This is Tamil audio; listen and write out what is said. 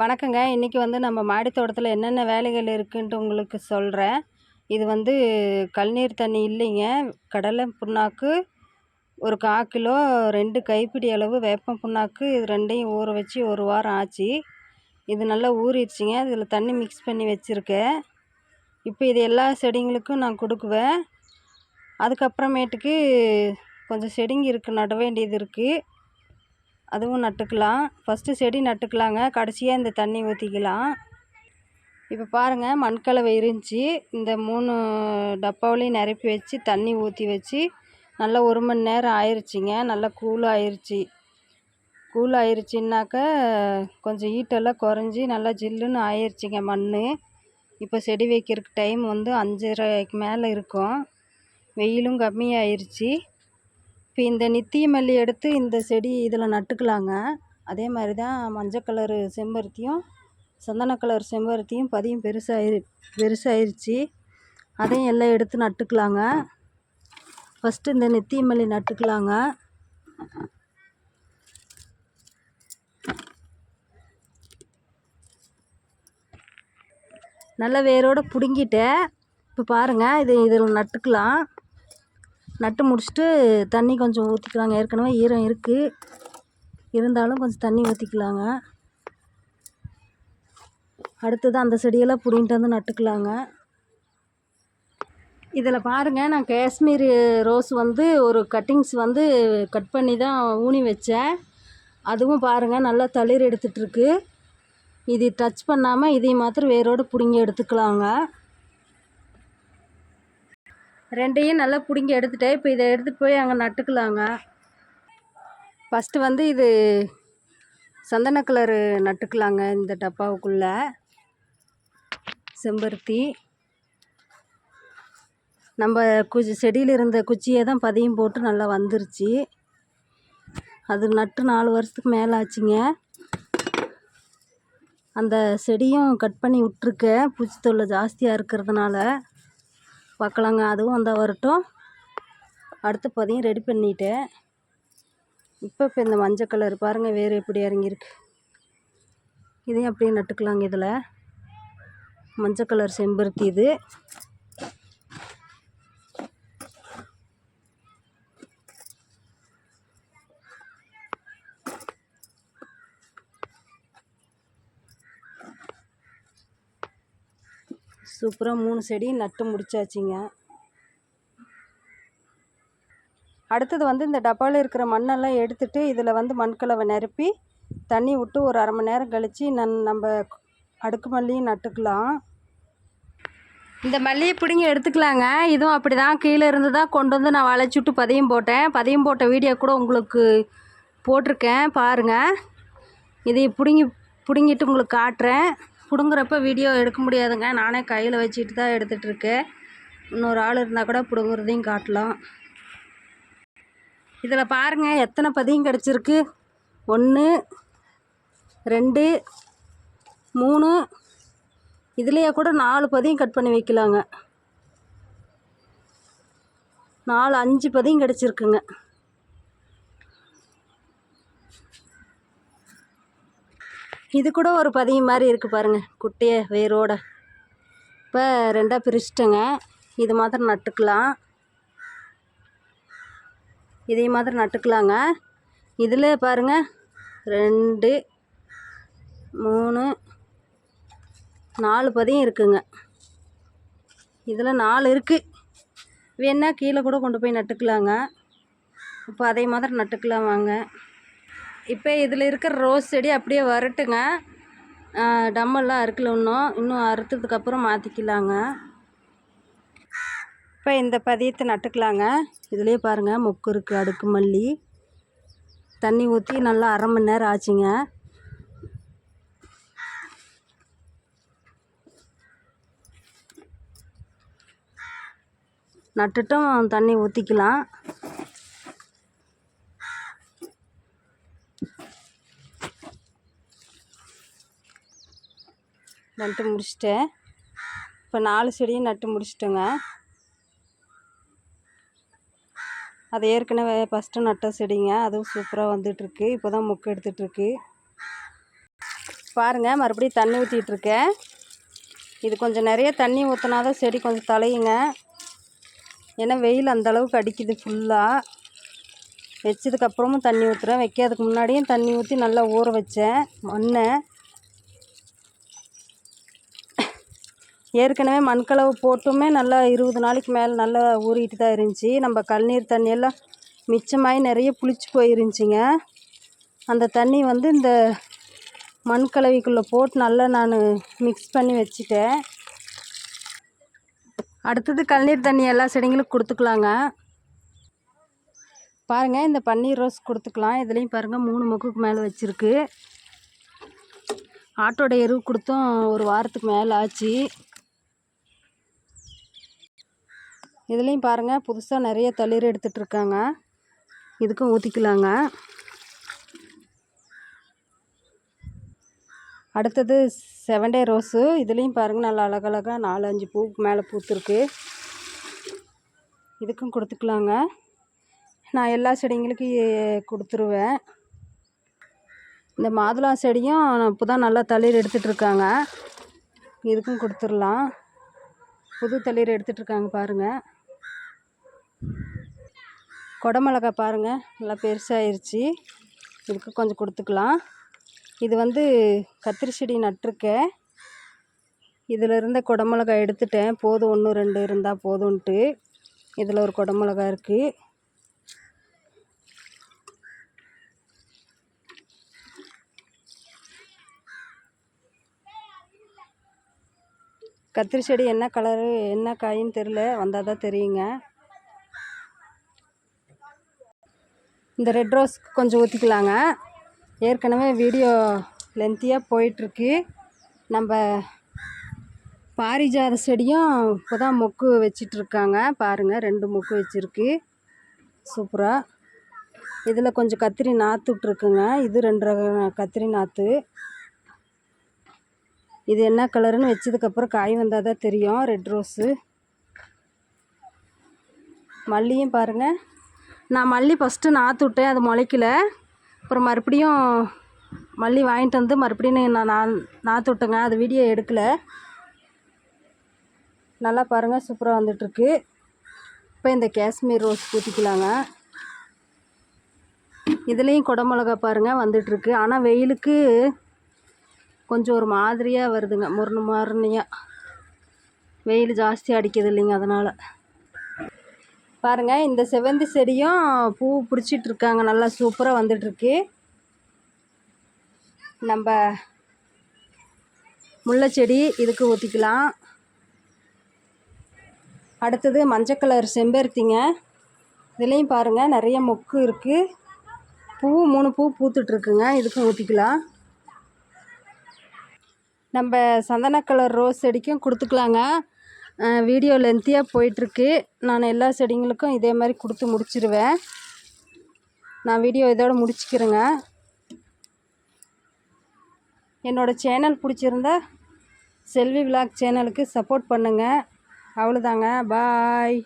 வணக்கங்க. இன்றைக்கி வந்து நம்ம மாடி தோட்டத்தில் என்னென்ன வேலைகள் இருக்குன்ட்டு உங்களுக்கு சொல்கிறேன் இது வந்து கல்நீர் தண்ணி இல்லைங்க. கடலை புண்ணாக்கு ஒரு கால் கிலோ ரெண்டு கைப்பிடி அளவு வேப்பம் புண்ணாக்கு இது ரெண்டையும் ஊற வச்சு ஒரு வாரம் ஆச்சு. இது நல்லா ஊறிடுச்சிங்க. இதில் தண்ணி மிக்ஸ் பண்ணி வச்சுருக்கேன். இப்போ இது எல்லா செடிங்களுக்கும் நான் கொடுக்குவேன். அதுக்கப்புறமேட்டுக்கு கொஞ்சம் செடிங்க இருக்குது நட வேண்டியது இருக்குது அதுவும் நட்டுக்கலாம். ஃபஸ்ட்டு செடி நட்டுக்கலாங்க. கடைசியாக இந்த தண்ணி ஊற்றிக்கலாம் இப்போ பாருங்கள் மண்கலவை இருந்துச்சு. இந்த மூணு டப்பாவிலையும் நிரப்பி வச்சு தண்ணி ஊற்றி வச்சு நல்லா ஒரு மணி நேரம் ஆயிடுச்சிங்க நல்லா கூலாகிருச்சு ஆயிடுச்சு கொஞ்சம் ஈட்டெல்லாம் குறைஞ்சி நல்லா ஜில்லுன்னு ஆயிடுச்சிங்க மண் இப்போ செடி வைக்கிறதுக்கு டைம் வந்து அஞ்சரைக்கு மேலே இருக்கும். வெயிலும் கம்மியாயிருச்சு. இப்போ இந்த நித்திய மல்லி எடுத்து இந்த செடி இதில் நட்டுக்கலாங்க. அதே மாதிரி தான் மஞ்சள் கலரு செம்பருத்தியும் சந்தன கலர் செம்பருத்தியும் பதியும் பெருசாகி பெருசாயிருச்சு. அதையும் எல்லாம் எடுத்து நட்டுக்கலாங்க. ஃபஸ்ட்டு இந்த நித்திய மல்லி நட்டுக்கலாங்க. நல்ல வேரோடு பிடுங்கிட்டேன். இப்போ பாருங்கள் இது இதில் நட்டுக்கலாம். நட்டு முடிச்சுட்டு தண்ணி கொஞ்சம் ஊற்றிக்கலாங்க ஏற்கனவே ஈரம் இருக்குது இருந்தாலும் கொஞ்சம் தண்ணி ஊற்றிக்கலாங்க அடுத்தது அந்த செடியெல்லாம் பிடிங்கிட்டு வந்து நட்டுக்கலாங்க. இதில் பாருங்கள் நான் காஷ்மீர் ரோஸ் வந்து ஒரு கட்டிங்ஸ் வந்து கட் பண்ணி தான் ஊனி வச்சேன். அதுவும் பாருங்கள் நல்லா தளிர் எடுத்துகிட்ருக்கு இது டச் பண்ணாமல் இதையும் மாத்திரம் வேரோடு பிடுங்கி எடுத்துக்கலாங்க. ரெண்டையும் நல்லா பிடுங்கி எடுத்துட்டேன். இப்போ இதை எடுத்துகிட்டு போய் அங்கே நட்டுக்கலாங்க. ஃபஸ்ட்டு வந்து இது சந்தன கலரு நட்டுக்கலாங்க இந்த டப்பாவுக்குள்ளே. செம்பருத்தி. நம்ம குச்சி செடியில் இருந்த குச்சியை தான் பதியம் போட்டு நல்லா வந்துருச்சு. அது நட்டு நாலு வருஷத்துக்கு மேலே ஆச்சுங்க. அந்த செடியும் கட் பண்ணி விட்ருக்கேன் பூச்சி தொல்லை ஜாஸ்தியாக இருக்கிறதுனால. பார்க்கலாங்க. அதுவும் வந்தால் வரட்டும். அடுத்து பதியும் ரெடி பண்ணிட்டேன். இப்போ இப்போ இந்த மஞ்சள் கலர் பாருங்கள் வேறு எப்படி இறங்கியிருக்கு. இதையும் அப்படியே நட்டுக்கலாங்க இதில். மஞ்சள் கலர் செம்பருத்தி இது. சூப்பராக மூணு செடி நட்டு முடிச்சாச்சுங்க. அடுத்தது வந்து இந்த டப்பாவில் இருக்கிற மண்ணெல்லாம் எடுத்துட்டு இதில் வந்து மண்கலவை நிரப்பி தண்ணி விட்டு ஒரு அரை மணி நேரம் கழித்து நன் நம்ம அடுக்கு மல்லியும் நட்டுக்கலாம். இந்த மல்லியை பிடுங்கி எடுத்துக்கலாங்க. இதுவும் அப்படி தான் கீழே இருந்து தான் கொண்டு வந்து நான் வளைச்சுட்டு பதியம் போட்டேன். பதியம் போட்ட வீடியோ கூட உங்களுக்கு போட்டிருக்கேன். பாருங்கள் இதை பிடுங்கி பிடுங்கிட்டு உங்களுக்கு காட்டுறேன். பிடுங்குறப்ப வீடியோ எடுக்க முடியாதுங்க. நானே கையில் வச்சுட்டு தான் எடுத்துகிட்ருக்கேன் இன்னொரு ஆள் இருந்தால் கூட பிடுங்குறதையும் காட்டலாம். இதில் பாருங்கள் எத்தனை பதியும் கிடச்சிருக்கு? ஒன்று ரெண்டு மூணு. இதுலேயே கூட நாலு பதியும் கட் பண்ணி வைக்கலாங்க. நாலு அஞ்சு பதியும் கிடச்சிருக்குங்க. இது கூட ஒரு பதியம் மாதிரி இருக்குது பாருங்கள் குட்டையை வேரோட. இப்போ ரெண்டாக பிரிச்சிட்டேங்க. இது மாதிரி நட்டுக்கலாம். இதே மாதிரி நட்டுக்கலாங்க. இதில் பாருங்கள் ரெண்டு மூணு நாலு பதியம் இருக்குங்க. இதில் நாலு இருக்குது வேணால் கீழே கூட கொண்டு போய் நட்டுக்கலாங்க. இப்போ அதே மாதிரி நட்டுக்கலாம் வாங்க. இப்போ இதில் இருக்கிற ரோஸ் செடி அப்படியே வரட்டுங்க. டம்மெல்லாம் அறுக்கல இன்னும். இன்னும் அறுத்ததுக்கப்புறம் மாற்றிக்கலாங்க இப்போ இந்த பதியத்தை நட்டுக்கலாங்க. இதுலேயே பாருங்கள் மொக்கு இருக்குது அடுக்கு மல்லி. தண்ணி ஊற்றி நல்லா அரை மணி நேரம் ஆச்சுங்க. நட்டுட்டும் தண்ணி ஊற்றிக்கலாம் நட்டு முடிச்சிட்டேன். இப்போ நாலு செடியும் நட்டு முடிச்சிட்டேங்க. அது ஏற்கனவே ஃபஸ்ட்டு நட்ட செடிங்க. அதுவும் சூப்பராக வந்துட்டுருக்கு. இப்போ தான் முக்கு எடுத்துகிட்ருக்கு பாருங்கள் மறுபடியும் தண்ணி ஊற்றிட்டுருக்கேன் இது கொஞ்சம் நிறைய தண்ணி ஊற்றினா தான் செடி கொஞ்சம் தலையுங்க. ஏன்னா வெயில் அந்த அளவுக்கு அடிக்குது ஃபுல்லாக வச்சதுக்கப்புறமும் தண்ணி ஊற்றுறேன் வைக்காதுக்கு முன்னாடியும் தண்ணி ஊற்றி நல்லா ஊற வச்சேன். மண்ணை ஏற்கனவே மண்கலவு போட்டுமே நல்லா இருபது நாளைக்கு மேலே நல்லா ஊறிட்டு தான் இருந்துச்சு. நம்ம கழுநீர் தண்ணியெல்லாம் மிச்சமாகி நிறைய புளிச்சு போயிருந்துச்சிங்க. அந்த தண்ணி வந்து இந்த மண்கலவிக்குள்ளே போட்டு நல்லா நான் மிக்ஸ் பண்ணி வச்சுட்டேன். அடுத்தது கழுநீர் தண்ணி எல்லா செடிங்களுக்கும் கொடுத்துக்கலாங்க. பாருங்கள் இந்த பன்னீர் ரோஸ் கொடுத்துக்கலாம். இதுலேயும் பாருங்கள் மூணு மொக்குக்கு மேலே வச்சுருக்கு. ஆட்டோட எருவு கொடுத்தும் ஒரு வாரத்துக்கு மேலே ஆச்சு. இதுலேயும் பாருங்கள் புதுசாக நிறைய தளிர் எடுத்துகிட்ருக்காங்க இதுக்கும் ஊற்றிக்கலாங்க அடுத்தது செவன்டே ரோஸு இதுலேயும் பாருங்கள் நல்லா அழகழகாக நாலு அஞ்சு பூக்கு மேலே பூத்துருக்கு. இதுக்கும் கொடுத்துக்கலாங்க. நான் எல்லா செடிங்களுக்கும் கொடுத்துருவேன். இந்த மாதுளா செடியும் இப்போ தான் நல்லா தளிர் எடுத்துகிட்ருக்காங்க இதுக்கும் கொடுத்துடலாம். புது தளிர் எடுத்துகிட்ருக்காங்க பாருங்கள் கொடமிளகா பாருங்கள் நல்லா பெருசாகிருச்சு இதுக்கு கொஞ்சம் கொடுத்துக்கலாம். இது வந்து கத்திரி செடி நட்டிருக்கேன் இதில் இருந்த குடமிளகா எடுத்துட்டேன். போதும் ஒன்று ரெண்டு இருந்தால் போதும்ன்ட்டு. இதில் ஒரு குடமிளகா இருக்குது கத்திரி செடி என்ன கலரு என்ன காயின்னு தெரில வந்தால் தான் தெரியுங்க. இந்த ரெட் ரோஸ் கொஞ்சம் ஊற்றிக்கலாங்க ஏற்கனவே வீடியோ லென்த்தியாக போயிட்டுருக்கு. நம்ம பாரிஜாத செடியும் இப்போ தான் மொக்கு வச்சிட்ருக்காங்க பாருங்கள் ரெண்டு மொக்கு வச்சுருக்கு. சூப்பராக இதில் கொஞ்சம் கத்திரி நாற்று விட்ருக்குங்க இது ரெண்டு ரக கத்திரி நாற்று இது என்ன கலருன்னு வச்சதுக்கப்புறம் காய் வந்தால் தான் தெரியும். Red rose. மல்லியும் பாருங்கள் நான் மல்லி ஃபஸ்ட்டு நாற்று விட்டேன் அது முளைக்கல. அப்புறம் மறுபடியும் மல்லி வாங்கிட்டு வந்து மறுபடியும் நான் நான் நாற்று விட்டேங்க அது வீடியோ எடுக்கலை. நல்லா பாருங்கள் சூப்பராக வந்துட்டுருக்கு. இப்போ இந்த காஷ்மீர் ரோஸ் ஊற்றிக்கலாங்க இதுலேயும் குடமிளகா பாருங்கள் வந்துட்டுருக்கு. ஆனால் வெயிலுக்கு கொஞ்சம் ஒரு மாதிரியாக வருதுங்க முரணு மரணியாக வெயில் ஜாஸ்தி அடிக்கிறது இல்லைங்க அதனால். பாருங்கள் இந்த செவ்வந்தி செடியும் பூ பிடிச்சிட்டு இருக்காங்க நல்லா சூப்பராக வந்துட்டுருக்கு நம்ம முல்லை செடி இதுக்கு ஊற்றிக்கலாம் அடுத்தது மஞ்சள் கலர் செம்பருத்திங்க. இதுலேயும் பாருங்கள் நிறைய மொக்கு இருக்குது பூ மூணு பூ பூத்துட்ருக்குங்க. இதுக்கும் ஊற்றிக்கலாம் நம்ம சந்தன கலர் ரோஸ் செடிக்கும் கொடுத்துக்கலாங்க. வீடியோ லென்த்தியாக போயிட்டுருக்கு. நான் எல்லா செடிங்களுக்கும் இதே மாதிரி கொடுத்து முடிச்சிருவேன். நான் வீடியோ இதோடு முடிச்சுக்கிறேங்க. என்னோடய சேனல் பிடிச்சிருந்தா செல்வி விலாக் சேனலுக்கு சப்போர்ட் பண்ணுங்கள் அவ்வளோதாங்க பாய்